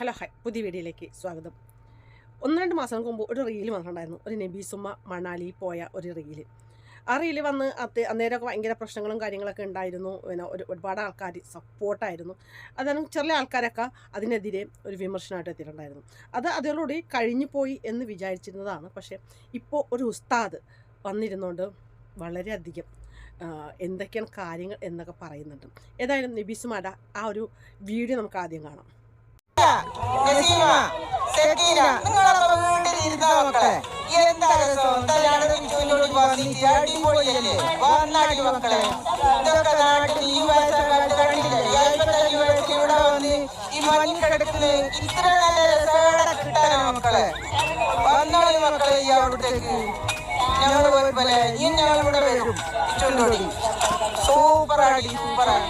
Hello hi. പുതിയ വീഡിയോയിലേക്ക് സ്വാഗതം. ഒന്ന് രണ്ട് മാസം മുമ്പ് ഒരു റീൽ വന്നിട്ടുണ്ടായിരുന്നു. ഒരു നബീസുമ്മ മണാലി പോയ ഒരു റീൽ ആ റീൽ വന്ന് അത് അന്നേരമൊക്കെ ഭയങ്കര പ്രശ്നങ്ങളും കാര്യങ്ങളൊക്കെ ഉണ്ടായിരുന്നു. പിന്നെ ഒരു ഒരുപാട് ആൾക്കാർ സപ്പോർട്ടായിരുന്നു. അതാണ് ചെറിയ ആൾക്കാരൊക്കെ അതിനെതിരെ ഒരു വിമർശനമായിട്ട് എത്തിയിട്ടുണ്ടായിരുന്നു. അത് അതോടുകൂടി കഴിഞ്ഞു പോയി എന്ന് വിചാരിച്ചിരുന്നതാണ്. പക്ഷേ ഇപ്പോൾ ഒരു ഉസ്താദ് വന്നിരുന്നുകൊണ്ട് വളരെയധികം എന്തൊക്കെയാണ് കാര്യങ്ങൾ എന്നൊക്കെ പറയുന്നുണ്ട്. ഏതായാലും നബീസുമാരുടെ ആ ഒരു വീഡിയോ നമുക്ക് ആദ്യം കാണാം. സക്കീന, നിങ്ങളൊക്കെ വീട്ടിലിരുന്ന മക്കളെ എന്താ രസം കല്യാണം ചുറ്റോടി വന്നിട്ട് അടിപൊളിയല്ലേ? വന്നാടി മക്കളെ. ഇതൊക്കെ നാട്ടിൽ ഈ വയസ്സക്കാലത്ത് കണ്ടില്ലേ? അയ്പത്തഞ്ച് വയസ്സ് ഇവിടെ ഇത്ര നല്ല രസമാണ് കിട്ടാനോ മക്കളെ. വന്നോളി മക്കളെ ഈ അവിടത്തേക്ക്. ഞങ്ങൾ പോലെ വരും. ചുറ്റോടി സൂപ്പറാടി സൂപ്പറാടി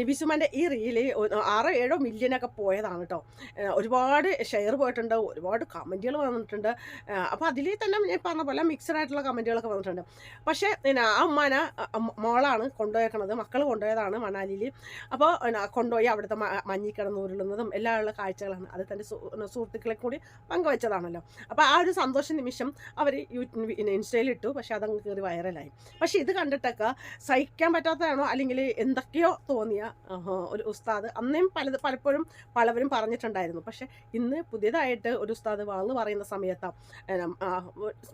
ഊട് ഈ റീൽ ആറോ ഏഴോ മില്യനൊക്കെ പോയതാണ് കേട്ടോ ഒരുപാട് ഷെയർ പോയിട്ടുണ്ട് ഒരുപാട് കമന്റുകൾ വന്നിട്ടുണ്ട്. അപ്പോൾ അതിൽ തന്നെ ഞാൻ പറഞ്ഞ പോലെ മിക്സഡ് ആയിട്ടുള്ള കമന്റുകളൊക്കെ വന്നിട്ടുണ്ട്. പക്ഷേ പിന്നെ ആ ഉമ്മാന മോളാണ് കൊണ്ടുപോയേക്കണത് മക്കൾ കൊണ്ടുപോയതാണ് മണാലിയിൽ അപ്പോൾ കൊണ്ടുപോയി അവിടുത്തെ മഞ്ഞിൽ കിടന്ന് എല്ലാ ഉള്ള കാഴ്ചകളാണ്. അത് തന്റെ സുഹൃത്തുക്കളെ കൂടി പങ്കുവച്ചതാണല്ലോ. അപ്പോൾ ആ ഒരു സന്തോഷ നിമിഷം അവർ ഇട്ടു പക്ഷേ അതങ്ങ് കയറി വൈറലായി പക്ഷേ ഇത് കണ്ടിട്ടൊക്കെ സഹിക്കാൻ പറ്റാത്തതാണോ അല്ലെങ്കിൽ എന്തൊക്കെയോ തോന്നിയ ഒരു ഉസ്താദ് അന്നേം പലത് പലപ്പോഴും പലവരും പറഞ്ഞിട്ടുണ്ടായിരുന്നു. പക്ഷെ ഇന്ന് പുതിയതായിട്ട് ഒരു ഉസ്താദ് വളർന്നു പറയുന്ന സമയത്ത്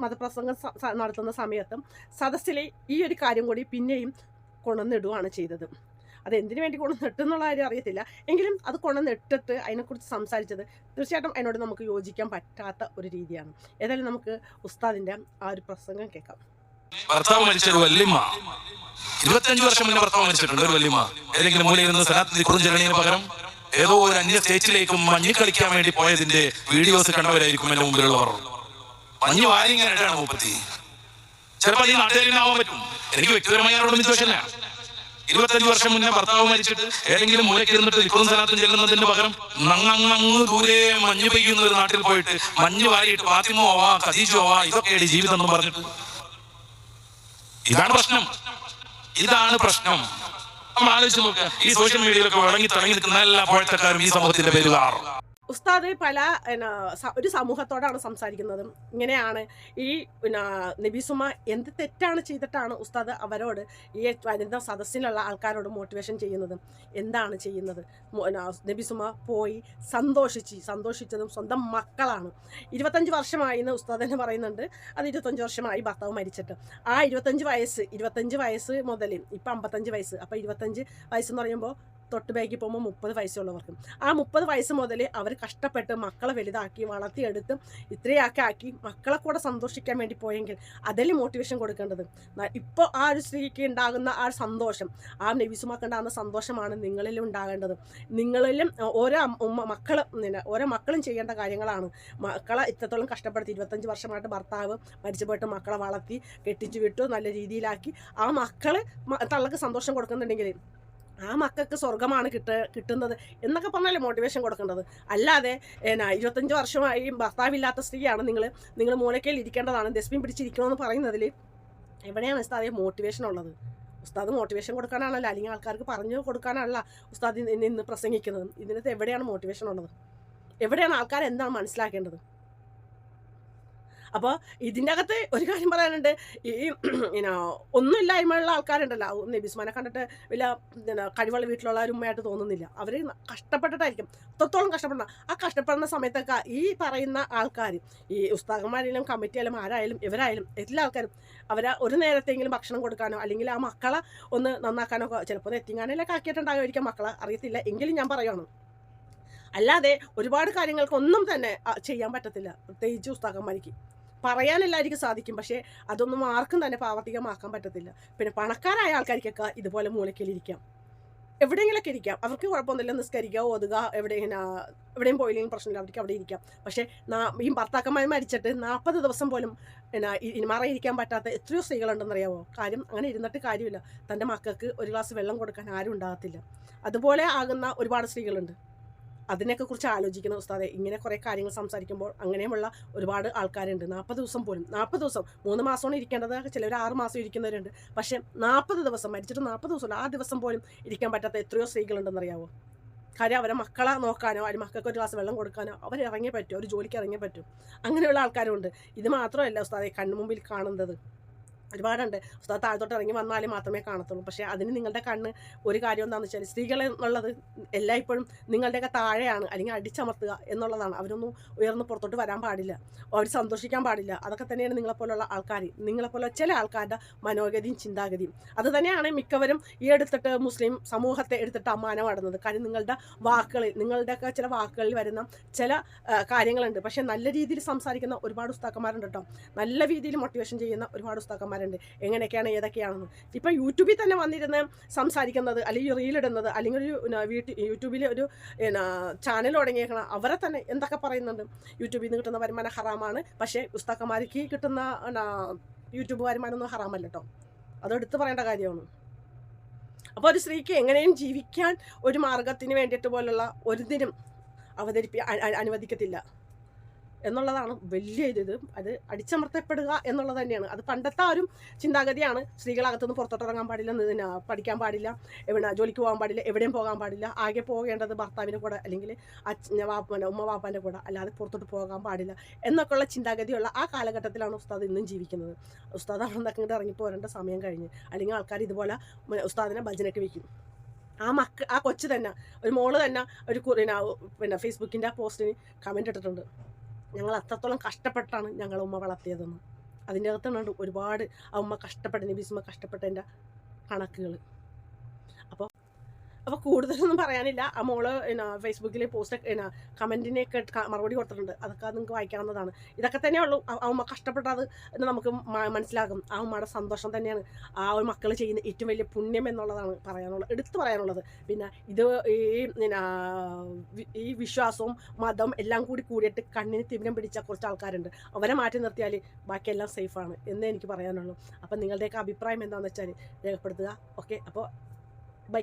മതപ്രസംഗം നടത്തുന്ന സമയത്തും സദസ്സിലെ ഈ ഒരു കാര്യം കൂടി പിന്നെയും കൊണ്ടുവന്നിടുകയാണ് ചെയ്തത്. അത് എന്തിനു വേണ്ടി കൊണ്ടുവന്നിട്ടെന്നുള്ള കാര്യം അറിയത്തില്ല. എങ്കിലും അത് കൊണ്ടുവന്നിട്ടിട്ട് അതിനെക്കുറിച്ച് സംസാരിച്ചത് തീർച്ചയായിട്ടും അതിനോട് നമുക്ക് യോജിക്കാൻ പറ്റാത്ത ഒരു രീതിയാണ്. ഏതായാലും നമുക്ക് ഉസ്താദിന്റെ ആ ഒരു പ്രസംഗം കേൾക്കാം. ഭർത്താവ് മരിച്ച ഒരു വല്യമ്മ. ഇരുപത്തിയഞ്ചു വർഷം മുന്നേ ഭർത്താവ് മരിച്ചിട്ടുണ്ട് ഒരു വല്യമ്മ. ഏതെങ്കിലും മൂലയിൽ നിന്ന് സ്ഥലത്ത് കുറും ചെല്ലണതിന് പകരം ഏതോ ഒരു അന്യ സ്റ്റേറ്റിലേക്കും മഞ്ഞ് കളിക്കാൻ വേണ്ടി പോയതിന്റെ വീഡിയോസ് കണ്ടവരായിരിക്കും എന്റെ മുമ്പിലുള്ളവർ. മഞ്ഞ് വാരിങ്ങനെയാണ് മൂപ്പത്തി. ചിലപ്പോ ഈ നാട്ടുകാരിനാവാൻ പറ്റും. എനിക്ക് വ്യക്തിപരമായി ആരോടും വിദ്വേഷമില്ല ഇരുപത്തഞ്ചു വർഷം മുന്നേ ഭർത്താവ് മരിച്ചിട്ട് ഏതെങ്കിലും മൂലയ്ക്ക് ഇരുന്നിട്ട് ഇക്കുറും സ്ഥലത്തും ചെല്ലുന്നതിന് പകരം നങ്ങങ്ങ് ദൂരെ മഞ്ഞ് പെയ്യുന്ന ഒരു നാട്ടിൽ പോയിട്ട് മഞ്ഞ് വാരിയിട്ട് പാത്തിമോ ആവാ ഖദീജോ ആവാ ഇതൊക്കെയാണ് ജീവിതം എന്ന് പറഞ്ഞിട്ട് ഇതാണ് പ്രശ്നം. ഇതാണ് പ്രശ്നം. നമ്മൾ ആലോചിച്ച് നോക്കുക ഈ സോഷ്യൽ മീഡിയയിലൊക്കെ ഇറങ്ങി തിളങ്ങി നിൽക്കുന്ന എല്ലാ പോഴത്തക്കാരും ഈ സമൂഹത്തിന്റെ പേരുകാർ ഉസ്താദ് പല എന്നാ ഒരു സമൂഹത്തോടാണ് സംസാരിക്കുന്നത്. ഇങ്ങനെയാണ് ഈ നബീസുമ എന്ത് തെറ്റാണ് ചെയ്തിട്ടാണ് ഉസ്താദ് അവരോട് ഈ വനിത സദസ്സിലുള്ള ആൾക്കാരോട് മോട്ടിവേഷൻ ചെയ്യുന്നത്? എന്താണ് ചെയ്യുന്നത്? നബീസുമ പോയി സന്തോഷിച്ച് സന്തോഷിച്ചതും സ്വന്തം മക്കളാണ്. ഇരുപത്തഞ്ച് വർഷമായി എന്ന് ഉസ്താദ് തന്നെ പറയുന്നുണ്ട്. അത് ഇരുപത്തഞ്ച് വർഷമായി ഭർത്താവ് മരിച്ചിട്ട്. ആ ഇരുപത്തഞ്ച് വയസ്സ് ഇരുപത്തഞ്ച് വയസ്സ് മുതൽ ഇപ്പം അമ്പത്തഞ്ച് വയസ്സ്. അപ്പോൾ ഇരുപത്തഞ്ച് വയസ്സെന്ന് പറയുമ്പോൾ തൊട്ട് ബാക്കി പോകുമ്പോൾ മുപ്പത് വയസ്സുള്ളവർക്കും. ആ മുപ്പത് വയസ്സ് മുതൽ അവർ കഷ്ടപ്പെട്ട് മക്കളെ വലുതാക്കി വളർത്തിയെടുത്ത് ഇത്രയൊക്കെ ആക്കി മക്കളെ കൂടെ സന്തോഷിക്കാൻ വേണ്ടി പോയെങ്കിൽ അതല്ലേ മോട്ടിവേഷൻ കൊടുക്കേണ്ടത്. ഇപ്പോൾ ആ ഒരു സ്ത്രീക്ക് ഉണ്ടാകുന്ന ആ സന്തോഷം ആ നബീസുമാക്ക് ഉണ്ടാകുന്ന സന്തോഷമാണ് നിങ്ങളിലും ഉണ്ടാകേണ്ടത്. നിങ്ങളിലും ഓരോ മക്കൾ ഓരോ മക്കളും ചെയ്യേണ്ട കാര്യങ്ങളാണ്. മക്കളെ ഇത്രത്തോളം കഷ്ടപ്പെടുത്തി ഇരുപത്തഞ്ച് വർഷമായിട്ട് ഭർത്താവ് മരിച്ചു പോയിട്ട് മക്കളെ വളർത്തി കെട്ടിച്ചു വിട്ടു നല്ല രീതിയിലാക്കി ആ മക്കൾ തള്ളക്ക് സന്തോഷം കൊടുക്കുന്നുണ്ടെങ്കിൽ ആ മക്കൾക്ക് സ്വർഗമാണ് കിട്ട കിട്ടുന്നത് എന്നൊക്കെ പറഞ്ഞാലേ മോട്ടിവേഷൻ കൊടുക്കേണ്ടത്. അല്ലാതെ എന്നാ ഇരുപത്തഞ്ച് വർഷമായി ഭർത്താവില്ലാത്ത സ്ത്രീയാണ് നിങ്ങൾ. നിങ്ങൾ മൂലക്കയിൽ ഇരിക്കേണ്ടതാണ് ഡസ്റ്റ്ബിൻ പിടിച്ചിരിക്കണമെന്ന് പറയുന്നതിൽ എവിടെയാണ് ഉസ്താദെ മോട്ടിവേഷൻ ഉള്ളത്? ഉസ്താദ് മോട്ടിവേഷൻ കൊടുക്കാനാണല്ലോ അല്ലെങ്കിൽ ആൾക്കാർക്ക് പറഞ്ഞു കൊടുക്കാനല്ല ഉസ്താദ് ഇന്ന് പ്രസംഗിക്കുന്നത്. ഇതിനകത്ത് എവിടെയാണ് മോട്ടിവേഷൻ ഉള്ളത്? എവിടെയാണ് ആൾക്കാർ എന്താണ് മനസ്സിലാക്കേണ്ടത്? അപ്പോൾ ഇതിന്റെ അകത്ത് ഒരു കാര്യം പറയാനുണ്ട്. ഈ പിന്നെ ഒന്നുമില്ലായ്മയുള്ള ആൾക്കാരുണ്ടല്ലോ. നബിസ്മാനെ കണ്ടിട്ട് വലിയ കഴിവുള്ള വീട്ടിലുള്ള ഒരു ഉമ്മയായിട്ട് തോന്നുന്നില്ല. അവർ കഷ്ടപ്പെട്ടിട്ടായിരിക്കും. അത്രത്തോളം കഷ്ടപ്പെടണം ആ കഷ്ടപ്പെടുന്ന സമയത്തൊക്കെ ഈ പറയുന്ന ആൾക്കാർ ഈ ഉസ്താദന്മാരായാലും കമ്മിറ്റിയായാലും ആരായാലും ഇവരായാലും എല്ലാ ആൾക്കാരും അവരെ ഒരു നേരത്തെങ്കിലും ഭക്ഷണം കൊടുക്കാനോ അല്ലെങ്കിൽ ആ മക്കളെ ഒന്ന് നന്നാക്കാനോ ചിലപ്പോൾ എത്തിങ്ങാനൊക്കെ ആക്കിയിട്ടുണ്ടാകുമായിരിക്കും മക്കളെ. അറിയത്തില്ല. എങ്കിലും ഞാൻ പറയുകയാണ് അല്ലാതെ ഒരുപാട് കാര്യങ്ങൾക്കൊന്നും തന്നെ ചെയ്യാൻ പറ്റത്തില്ല. പ്രത്യേകിച്ച് ഉസ്താദന്മാർക്ക്. പറയാൻ എല്ലാവർക്കും സാധിക്കും. പക്ഷേ അതൊന്നും ആർക്കും തന്നെ പ്രാവർത്തികമാക്കാൻ പറ്റത്തില്ല. പിന്നെ പണക്കാരായ ആൾക്കാർക്കൊക്കെ ഇതുപോലെ മൂലക്കിലിരിക്കാം എവിടെയെങ്കിലൊക്കെ ഇരിക്കാം. അവർക്ക് കുഴപ്പമൊന്നുമില്ല. നിസ്കരിക്കുക ഓതുക എവിടെ എവിടെയും പോയില്ലെങ്കിൽ പ്രശ്നമില്ല. അവർക്ക് അവിടെ ഇരിക്കാം. പക്ഷേ ഈ ഭർത്താക്കന്മാർ മരിച്ചിട്ട് നാൽപ്പത് ദിവസം പോലും മറയിരിക്കാൻ പറ്റാത്ത എത്രയോ സ്ത്രീകളുണ്ടെന്നറിയാമോ കാര്യം അങ്ങനെ ഇരുന്നിട്ട് കാര്യമില്ല. തന്റെ മക്കൾക്ക് ഒരു ഗ്ലാസ് വെള്ളം കൊടുക്കാൻ ആരും ഉണ്ടാകത്തില്ല. അതുപോലെ ആകുന്ന ഒരുപാട് സ്ത്രീകളുണ്ട്. അതിനെയൊക്കെ കുറിച്ച് ആലോചിക്കുന്ന ഉസ്താദെ. ഇങ്ങനെ കുറേ കാര്യങ്ങൾ സംസാരിക്കുമ്പോൾ അങ്ങനെയുമുള്ള ഒരുപാട് ആൾക്കാരുണ്ട്. നാൽപ്പത് ദിവസം പോലും. നാൽപ്പത് ദിവസം. മൂന്ന് മാസമാണ് ഇരിക്കേണ്ടത്. ചിലർ ആറ് മാസം ഇരിക്കുന്നവരുണ്ട്. പക്ഷേ നാൽപ്പത് ദിവസം മരിച്ചിട്ട് നാൽപ്പത് ദിവസം ആ ദിവസം പോലും ഇരിക്കാൻ പറ്റാത്ത എത്രയോ സ്ത്രീകളുണ്ടെന്നറിയാവോ? കാര്യം അവരെ മക്കളെ നോക്കാനോ അവർ മക്കൾക്ക് ഒരു ഗ്ലാസ് വെള്ളം കൊടുക്കാനോ അവർ ഇറങ്ങിയേ പറ്റും. ഒരു ജോലിക്ക് ഇറങ്ങിയേ പറ്റും. അങ്ങനെയുള്ള ആൾക്കാരുണ്ട്. ഇത് മാത്രമല്ല ഉസ്താദെ കണ്ണുമുമ്പിൽ കാണുന്നത്. ഒരുപാടുണ്ട്. ഉസ്താദ് താഴ്ത്തോട്ട് ഇറങ്ങി വന്നാലേ മാത്രമേ കാണത്തുള്ളൂ. പക്ഷേ അതിന് നിങ്ങളുടെ കണ്ണ് ഒരു കാര്യം എന്താണെന്ന് വെച്ചാൽ സ്ത്രീകൾ എന്നുള്ളത് എല്ലായ്പ്പോഴും നിങ്ങളുടെയൊക്കെ താഴെയാണ്. അല്ലെങ്കിൽ അടിച്ചമർത്തുക എന്നുള്ളതാണ്. അവരൊന്നും ഉയർന്ന് പുറത്തോട്ട് വരാൻ പാടില്ല. അവർ സന്തോഷിക്കാൻ പാടില്ല. അതൊക്കെ തന്നെയാണ് നിങ്ങളെപ്പോലുള്ള ആൾക്കാർ നിങ്ങളെപ്പോലെ ചില ആൾക്കാരുടെ മനോഗതിയും ചിന്താഗതിയും. അത് തന്നെയാണ് മിക്കവരും ഈ എടുത്തിട്ട് മുസ്ലിം സമൂഹത്തെ എടുത്തിട്ട് അമ്മാനമാടുന്നത്. കാര്യം നിങ്ങളുടെ വാക്കുകളിൽ നിങ്ങളുടെയൊക്കെ ചില വാക്കുകളിൽ വരുന്ന ചില കാര്യങ്ങളുണ്ട്. പക്ഷേ നല്ല രീതിയിൽ സംസാരിക്കുന്ന ഒരുപാട് ഉസ്താക്കന്മാരുണ്ട് കേട്ടോ നല്ല രീതിയിൽ മോട്ടിവേഷൻ ചെയ്യുന്ന ഒരുപാട് ഉസ്താക്കന്മാരുണ്ട് എങ്ങനെയൊക്കെയാണ് ഏതൊക്കെയാണെന്ന്. ഇപ്പം യൂട്യൂബിൽ തന്നെ വന്നിരുന്ന് സംസാരിക്കുന്നത് അല്ലെങ്കിൽ റീലിടുന്നത് അല്ലെങ്കിൽ ഒരു വീട്ടിൽ യൂട്യൂബിൽ ഒരു ചാനൽ തുടങ്ങിയേക്കണം അവരെ തന്നെ എന്തൊക്കെ പറയുന്നുണ്ട്. യൂട്യൂബിൽ നിന്ന് കിട്ടുന്ന വരുമാനം ഹറാമാണ്. പക്ഷേ പുസ്തകമാർക്ക് കിട്ടുന്ന യൂട്യൂബ് വരുമാനമൊന്നും ഹറാമല്ല കേട്ടോ അത് എടുത്തു പറയേണ്ട കാര്യമാണ്. അപ്പോൾ ഒരു സ്ത്രീക്ക് എങ്ങനെയും ജീവിക്കാൻ ഒരു മാർഗത്തിന് വേണ്ടിയിട്ട് പോലുള്ള ഒരു ദിനം അവതരിപ്പി അനുവദിക്കത്തില്ല. എന്നുള്ളതാണ് വലിയ ഇത് അത് അടിച്ചമർത്തപ്പെടുക എന്നുള്ളത് തന്നെയാണ്. അത് പണ്ടത്തെ ആ ഒരു ചിന്താഗതിയാണ്. സ്ത്രീകളകത്തുനിന്ന് പുറത്തോട്ട് ഇറങ്ങാൻ പാടില്ല നിന്ന് പഠിക്കാൻ പാടില്ല എവിടെ ജോലിക്ക് പോകാൻ പാടില്ല എവിടെയും പോകാൻ പാടില്ല. ആകെ പോകേണ്ടത് ഭർത്താവിന്റെ കൂടെ അല്ലെങ്കിൽ അച്ഛൻ വാപ്പ ഉമ്മ വാപ്പാന്റെ കൂടെ. അല്ലാതെ പുറത്തോട്ട് പോകാൻ പാടില്ല എന്നൊക്കെയുള്ള ചിന്താഗതിയുള്ള ആ കാലഘട്ടത്തിലാണ് ഉസ്താദ് ഇന്നും ജീവിക്കുന്നത്. ഉസ്താദ് അവിടെ നിന്നൊക്കെ ഇങ്ങോട്ട് ഇറങ്ങിപ്പോരേണ്ട സമയം കഴിഞ്ഞ്. അല്ലെങ്കിൽ ആൾക്കാർ ഇതുപോലെ ഉസ്താദിനെ ഭജനയ്ക്ക് വയ്ക്കും ആ മക്ക ആ കൊച്ചു തന്നെ ഒരു മോൾ തന്നെ ഒരു പിന്നെ പിന്നെ ഫേസ്ബുക്കിന്റെ ആ പോസ്റ്റിന് കമന്റ് ഇട്ടിട്ടുണ്ട്. ഞങ്ങൾ അത്രത്തോളം കഷ്ടപ്പെട്ടാണ് ഞങ്ങൾ ഉമ്മ വളർത്തിയതെന്ന്. അതിന്റെ അകത്തുണ്ട് ഒരുപാട് ആ ഉമ്മ കഷ്ടപ്പെട്ട നബീസുമ്മ കഷ്ടപ്പെട്ടതിന്റെ കണക്കുകൾ. അപ്പോൾ കൂടുതലൊന്നും പറയാനില്ല. ആ മോൾ എന്നാ ഫേസ്ബുക്കിൽ പോസ്റ്റ് എന്നാ കമന്റിനെയൊക്കെ മറുപടി കൊടുത്തിട്ടുണ്ട്. അതൊക്കെ നിങ്ങൾക്ക് വായിക്കാവുന്നതാണ്. ഇതൊക്കെ തന്നെ ഉള്ളൂ. ആ ഉമ്മ കഷ്ടപ്പെട്ടത് എന്ന് നമുക്ക് മനസ്സിലാകും. ആ ഉമ്മയുടെ സന്തോഷം തന്നെയാണ് ആ ഒരു മക്കൾ ചെയ്യുന്ന ഏറ്റവും വലിയ പുണ്യം എന്നുള്ളതാണ് പറയാനുള്ളത് എടുത്തു പറയാനുള്ളത്. പിന്നെ ഇത് ഈ ഈ വിശ്വാസവും മതം എല്ലാം കൂടി കൂടിയിട്ട് കണ്ണിന് തിമിരം പിടിച്ച കുറച്ച് ആൾക്കാരുണ്ട്. അവരെ മാറ്റി നിർത്തിയാൽ ബാക്കിയെല്ലാം സേഫാണ് എന്നേ എനിക്ക് പറയാനുള്ളൂ. അപ്പം നിങ്ങളുടെയൊക്കെ അഭിപ്രായം എന്താണെന്ന് വെച്ചാൽ രേഖപ്പെടുത്തുക. ഓക്കെ അപ്പോൾ ബൈ.